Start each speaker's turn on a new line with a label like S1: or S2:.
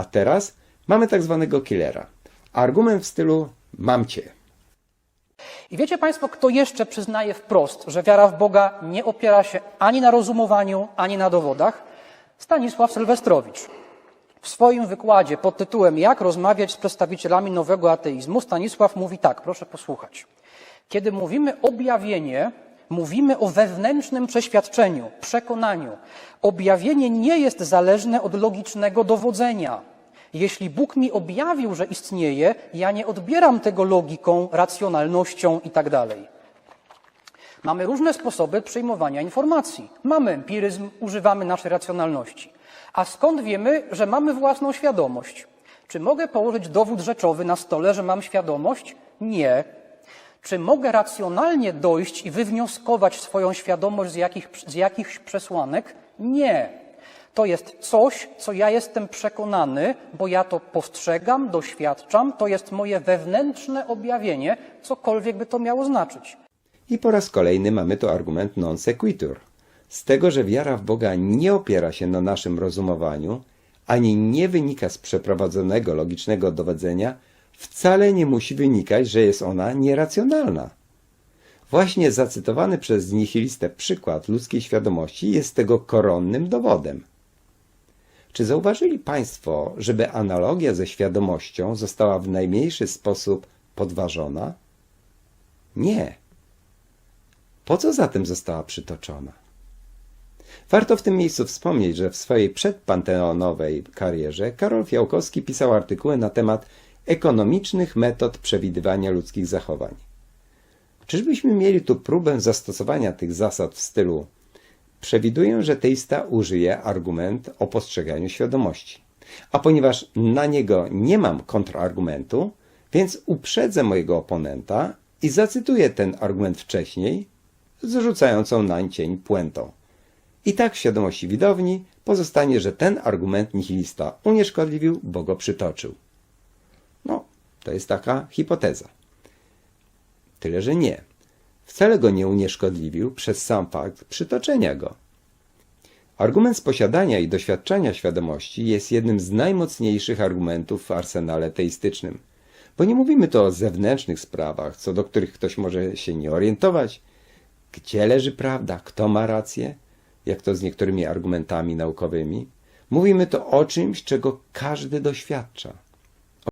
S1: A teraz mamy tak zwanego killera. Argument w stylu mam cię.
S2: I wiecie Państwo, kto jeszcze przyznaje wprost, że wiara w Boga nie opiera się ani na rozumowaniu, ani na dowodach? Stanisław Sylwestrowicz. W swoim wykładzie pod tytułem Jak rozmawiać z przedstawicielami nowego ateizmu Stanisław mówi tak, proszę posłuchać. Kiedy mówimy objawienie, mówimy o wewnętrznym przeświadczeniu, przekonaniu. Objawienie nie jest zależne od logicznego dowodzenia. Jeśli Bóg mi objawił, że istnieje, ja nie odbieram tego logiką, racjonalnością itd. Mamy różne sposoby przyjmowania informacji. Mamy empiryzm, używamy naszej racjonalności. A skąd wiemy, że mamy własną świadomość? Czy mogę położyć dowód rzeczowy na stole, że mam świadomość? Nie. Czy mogę racjonalnie dojść i wywnioskować swoją świadomość z, jakich, z jakichś przesłanek? Nie. To jest coś, co ja jestem przekonany, bo ja to postrzegam, doświadczam, to jest moje wewnętrzne objawienie, cokolwiek by to miało znaczyć.
S1: I po raz kolejny mamy tu argument non sequitur. Z tego, że wiara w Boga nie opiera się na naszym rozumowaniu, ani nie wynika z przeprowadzonego logicznego dowodzenia, wcale nie musi wynikać, że jest ona nieracjonalna. Właśnie zacytowany przez nihilistę przykład ludzkiej świadomości jest tego koronnym dowodem. Czy zauważyli Państwo, żeby analogia ze świadomością została w najmniejszy sposób podważona? Nie. Po co zatem została przytoczona? Warto w tym miejscu wspomnieć, że w swojej przedpanteonowej karierze Karol Fiałkowski pisał artykuły na temat ekonomicznych metod przewidywania ludzkich zachowań. Czyżbyśmy mieli tu próbę zastosowania tych zasad w stylu Przewiduję, że teista użyje argument o postrzeganiu świadomości. A ponieważ na niego nie mam kontrargumentu, więc uprzedzę mojego oponenta i zacytuję ten argument wcześniej, zrzucającą nań cień puentą. I tak w świadomości widowni pozostanie, że ten argument nihilista unieszkodliwił, bo go przytoczył. To jest taka hipoteza. Tyle, że nie. Wcale go nie unieszkodliwił przez sam fakt przytoczenia go. Argument z posiadania i doświadczenia świadomości jest jednym z najmocniejszych argumentów w arsenale teistycznym, bo nie mówimy tu o zewnętrznych sprawach, co do których ktoś może się nie orientować. Gdzie leży prawda? Kto ma rację? Jak to z niektórymi argumentami naukowymi? Mówimy tu o czymś, czego każdy doświadcza.